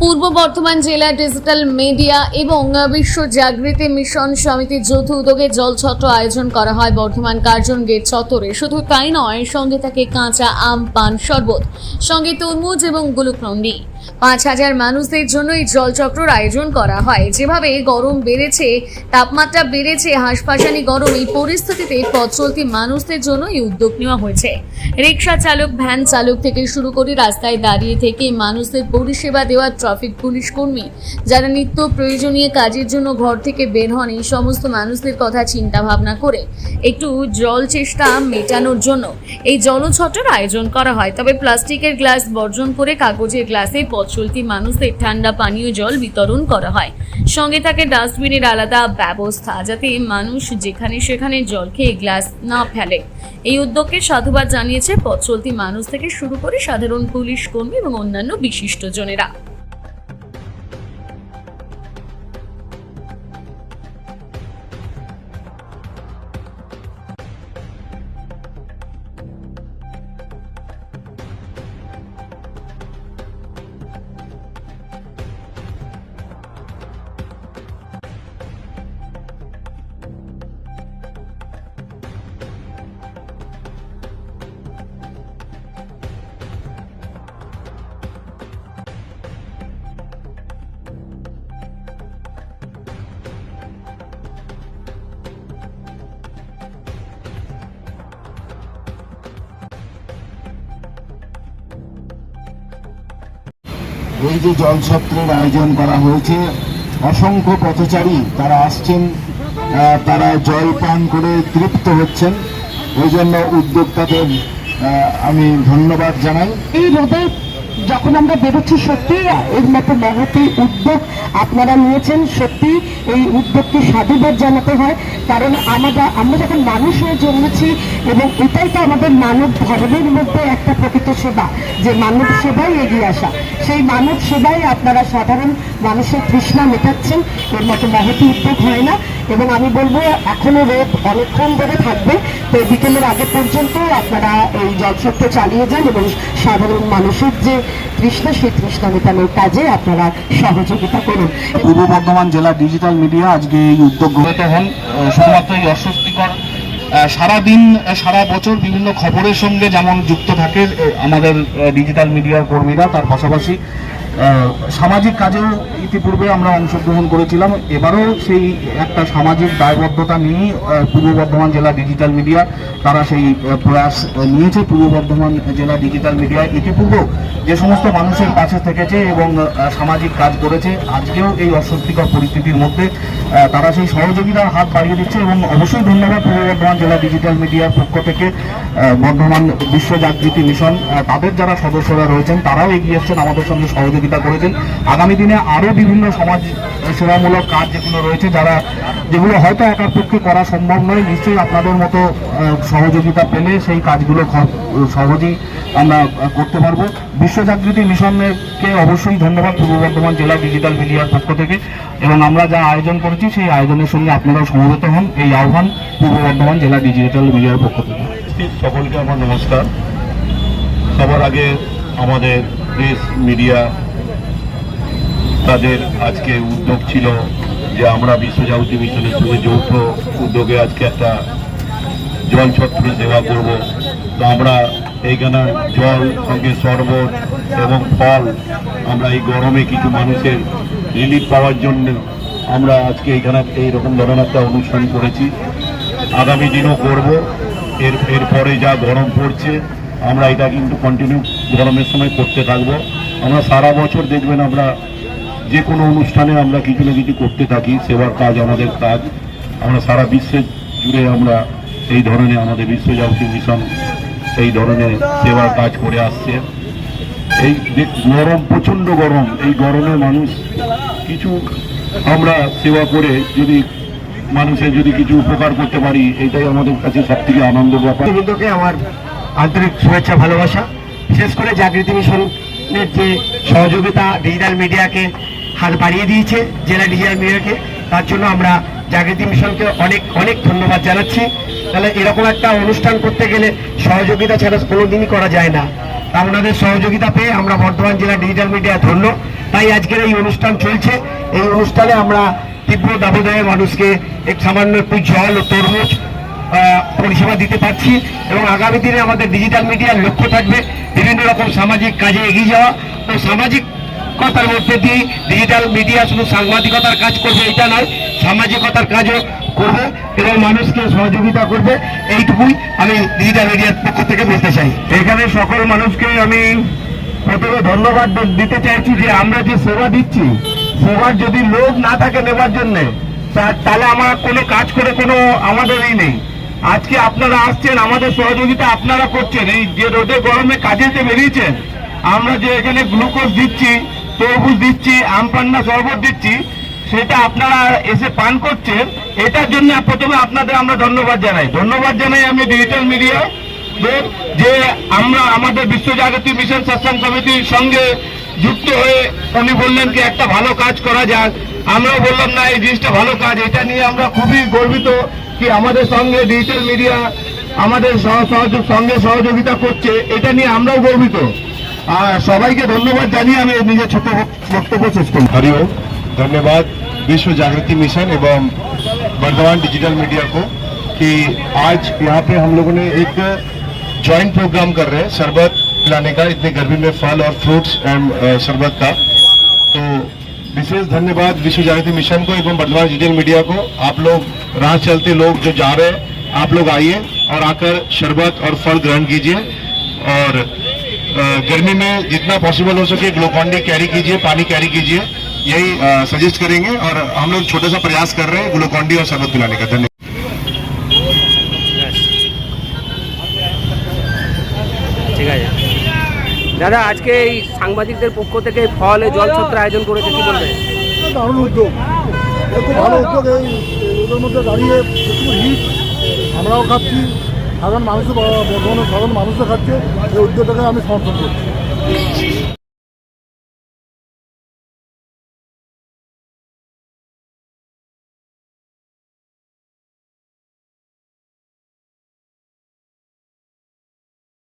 পূর্ব বর্ধমান জেলা digital media এবং বিশ্ব জাগৃতি মিশন সমিতির যৌথ উদ্যোগে জলছত্র আয়োজন করা হয়। বর্ধমান কার্জন গেট চত্বরে। শুধু তাই নয়, সঙ্গে থাকে কাঁচা আম পান শরবত। সঙ্গে তরমুজ এবং গ্লুকনন্ডি পাঁচ হাজার মানুষদের জন্য এই জলচক্রর আয়োজন করা হয়। যেভাবে গরম বেড়েছে, তাপমাত্রা বেড়েছে, হাঁসফাঁসানি গরম, এই পরিস্থিতিতে পথ চলতি মানুষদের জন্য এই উদ্যোগ নেওয়া হয়েছে। রিক্সা চালক, ভ্যান চালক থেকে শুরু করে রাস্তায় দাঁড়িয়ে থেকে মানুষদের পরিষেবা দেওয়া ট্রাফিক পুলিশ কর্মী, যারা নিত্য প্রয়োজনীয় কাজের জন্য ঘর থেকে বের হন, এই সমস্ত মানুষদের কথা চিন্তা ভাবনা করে একটু জল চেষ্টা মেটানোর জন্য এই জলছত্রের আয়োজন করা হয়। তবে প্লাস্টিকের গ্লাস বর্জন করে কাগজের গ্লাসে পথ মানুষদের ঠান্ডা পানীয় জল বিতরণ করা হয়। সঙ্গে থাকে ডাস্টবিনের আলাদা ব্যবস্থা যাতে মানুষ যেখানে সেখানে জল খেয়ে গ্লাস না ফেলে। এই উদ্যোগকে সাধুবাদ জানিয়েছে পথ চলতি মানুষ থেকে শুরু করে সাধারণ পুলিশ কর্মী এবং অন্যান্য বিশিষ্টজনেরা। এই যে জলসত্রের আয়োজন করা হয়েছে, অসংখ্য পথচারী তারা আসছেন তারা জল পান করে তৃপ্ত হচ্ছেন। ওই জন্য উদ্যোক্তাদের আমি ধন্যবাদ জানাই। এই যখন আমরা বেরোচ্ছি সত্যি এর মতো মহতি উদ্যোগ আপনারা নিয়েছেন, সত্যি এই উদ্যোগকে সাধুবাদ জানাতে হয়। কারণ আমরা আমরা যখন মানুষ হয়ে জন্মেছি এবং এটাই তো আমাদের মানব ধর্মের মধ্যে একটা প্রকৃত সেবা, যে মানব সেবাই এগিয়ে আসা। সেই মানব সেবাই আপনারা সাধারণ মানুষের তৃষ্ণা মেটাচ্ছেন এর মতো মহতি উদ্যোগ হয় না। এবং আমি বলব এখনও রোদ অনেকক্ষণ ধরে থাকবে তো বিকেলের আগে পর্যন্ত আপনারা এই জলসত্য চালিয়ে যান এবং সাধারণ মানুষের যে তৃষ্ণা সেই তৃষ্ণা মেটানোর কাজে আপনারা সহযোগিতা করুন। পূর্ব বর্ধমান জেলা ডিজিটাল মিডিয়া আজকে এই উদ্যোগ গৃহীত হন শুধুমাত্র এই অস্বস্তিকর আহ, সারাদিন আহ, সারা বছর বিভিন্ন খবরের সঙ্গে যেমন যুক্ত থাকে আমাদের ডিজিটাল মিডিয়ার কর্মীরা তার পাশাপাশি সামাজিক কাজেও ইতিপূর্বে আমরা অংশগ্রহণ করেছিলাম। এবারও সেই একটা সামাজিক দায়বদ্ধতা নিয়েই পূর্ব বর্ধমান জেলা ডিজিটাল মিডিয়া তারা সেই প্রয়াস নিয়েছে। পূর্ব বর্ধমান জেলা ডিজিটাল মিডিয়া ইতিপূর্বেও যে সমস্ত মানুষের কাছে থেকেছে এবং সামাজিক কাজ করেছে, আজকেও এই অস্বস্তিকর পরিস্থিতির মধ্যে তারা সেই সহযোগিতার হাত বাড়িয়ে দিচ্ছে এবং অবশ্যই ধন্যবাদ পূর্ব বর্ধমান জেলা ডিজিটাল মিডিয়ার পক্ষ থেকে বর্ধমান বিশ্ব জাগৃতি মিশন তাদের যারা সদস্যরা রয়েছেন, তারাও এগিয়ে এসছেন। আমাদের সঙ্গে সহযোগিতা করেছেন। আগামী দিনে আরও বিভিন্ন সমাজ সেবামূলক কাজ যেগুলো রয়েছে, যারা যেগুলো হয়তো একার পক্ষে করা সম্ভব নয়, নিশ্চয়ই আপনাদের মতো সহযোগিতা পেলে সেই কাজগুলো সহজেই আমরা করতে পারব। বিশ্ব জাগৃতি মিশনকে অবশ্যই ধন্যবাদ পূর্ব বর্ধমান জেলা ডিজিটাল মিডিয়ার পক্ষ থেকে। এবং আমরা যা আয়োজন করেছি, সেই আয়োজনের সঙ্গে আপনারাও সমবেত হন। এই আহ্বান পূর্ব বর্ধমান জেলা ডিজিটাল মিডিয়ার পক্ষ থেকে। সকলকে আমার নমস্কার। সবার আগে আমাদের প্রেস মিডিয়া তাদের আজকে উদ্যোগ ছিল যে আমরা বিশ্বজাগতি মিশনের সঙ্গে যৌথ উদ্যোগে আজকে একটা জল ছত্র সেবা করব। তো আমরা এইখানে জল, সঙ্গে শরবত এবং ফল, আমরা এই গরমে কিছু মানুষের রিলিফ পাওয়ার জন্য আমরা আজকে এইখানে এইরকম ধরনের একটা অনুষ্ঠান করেছি। আগামী দিনও করব। এর এরপরে যা গরম পড়ছে, আমরা এটা কিন্তু কন্টিনিউ গরমের সময় করতে থাকব। আমরা সারা বছর দেখবেন আমরা যে কোনো অনুষ্ঠানে আমরা কিছু না কিছু করতে থাকি, সেবার কাজ আমাদের কাজ। আমরা সারা বিশ্বে জুড়ে আমরা এই ধরনের আমাদের বিশ্বজাগতিক মিশন এই ধরনের সেবার কাজ করে আসছে। এই গরম, প্রচণ্ড গরম, এই গরমে মানুষ কিছু আমরা সেবা করে যদি মানুষের যদি কিছু উপকার করতে পারি, এটাই আমাদের কাছে সব থেকে আনন্দের ব্যাপার আমার আন্তরিক শুভেচ্ছা, ভালোবাসা। বিশেষ করে জাগৃতি মিশনের যে সহযোগিতা ডিজিটাল মিডিয়াকে হাত বাড়িয়ে দিয়েছে জেলা ডিজিটাল মিডিয়াকে তার জন্য আমরা জাগৃতি মিশনকে অনেক অনেক ধন্যবাদ জানাচ্ছি। তাহলে এরকম একটা অনুষ্ঠান করতে গেলে সহযোগিতা ছাড়া কোনোদিনই করা যায় না। তা ওনাদের সহযোগিতা পেয়ে আমরা বর্ধমান জেলা ডিজিটাল মিডিয়া ধন্য। তাই আজকের এই অনুষ্ঠান চলছে। এই অনুষ্ঠানে আমরা তীব্র দাবদাহে মানুষকে এক সামান্য একটু জল ও তরমুজ পরিষেবা দিতে পারছি এবং আগামী দিনে আমাদের ডিজিটাল মিডিয়ার লক্ষ্য থাকবে বিভিন্ন রকম সামাজিক কাজে এগিয়ে যাওয়া। ও সামাজিক কথার মধ্যে দিয়ে ডিজিটাল মিডিয়া শুধু সাংবাদিকতার কাজ করবে, এটা নয়, সামাজিকতার কাজও করবে এবং মানুষকে সহযোগিতা করবে। এইটুকুই আমি ডিজিটাল মিডিয়ার পক্ষ থেকে বলতে চাই। এখানে সকল মানুষকে আমি প্রথমে ধন্যবাদ দিতে চাইছি যে আমরা যে সেবা দিচ্ছি, সেবার যদি লোক না থাকে নেবার জন্য তাহলে আমার কোনো কাজ করে কোনো আমাদেরই নেই। আজকে আপনারা আসছেন, আমাদের সহযোগিতা আপনারা করছেন। এই যে রোদে গরমে কাজেতে বেরিয়েছেন, আমরা যে এখানে গ্লুকোজ দিচ্ছি তরমুজ দিচ্ছি, আম পান্না শরবত দিচ্ছি, সেটা আপনারা এসে পান করছেন, এটার জন্য প্রথমে আপনাদের আমরা ধন্যবাদ জানাই। ধন্যবাদ জানাই আমি ডিজিটাল মিডিয়া যে আমরা আমাদের বিশ্বজাগৃতি মিশন সৎসঙ্গ কমিটির সঙ্গে যুক্ত হয়ে উনি বললেন কি, একটা ভালো কাজ করা যাক। আমরাও বললাম, না, এই জিনিসটা ভালো কাজ, এটা নিয়ে আমরা খুবই গর্বিত কি আমাদের সঙ্গে ডিজিটাল মিডিয়া আমাদের সহ- সহযোগ- সঙ্গে সহযোগিতা করছে, এটা নিয়ে আমরাও গর্বিত। সবাইকে ধন্যবাদ জানিয়ে আমি নিজের ছোট বক্তব্য শেষ করি हरिओम धन्यवाद विश्व जागृति मिशन एवं वर्धमान डिजिटल मीडिया को कि आज यहाँ पे हम लोगों ने एक जॉइंट प्रोग्राम कर रहे हैं शरबत पिलाने का इतने गर्मी में फल और फ्रूट्स एंड शरबत का तो विशेष धन्यवाद विश्व जागृति मिशन को एवं वर्धमान डिजिटल मीडिया को आप लोग राह चलते लोग जो जा रहे हैं आप लोग आइए और आकर शरबत और फल ग्रहण कीजिए और अ, गर्मी में जितना पॉसिबल हो सके ग्लूकॉन डी कैरी कीजिए पानी कैरी कीजिए यही सजेस्ट करेंगे और हम लोग छोटा सा प्रयास कर रहे हैं ग्लूकॉन डी और शरबत पिलाने का धन्यवाद ঠিক আছে দাদা আজকে এই সাংবাদিকদের পক্ষ থেকে ফলে জল ছত্র আয়োজন করেছে কি বলবেন দারুণ উদ্যোগ এটা খুব ভালো উদ্যোগ এই ওদের মধ্যে দাঁড়িয়ে প্রচুর হিট আমরাও খাচ্ছি সাধারণ মানুষও বর্ধমানের সাধারণ মানুষও খাচ্ছে। এই উদ্যোগটাকে আমি সমর্থন করছি।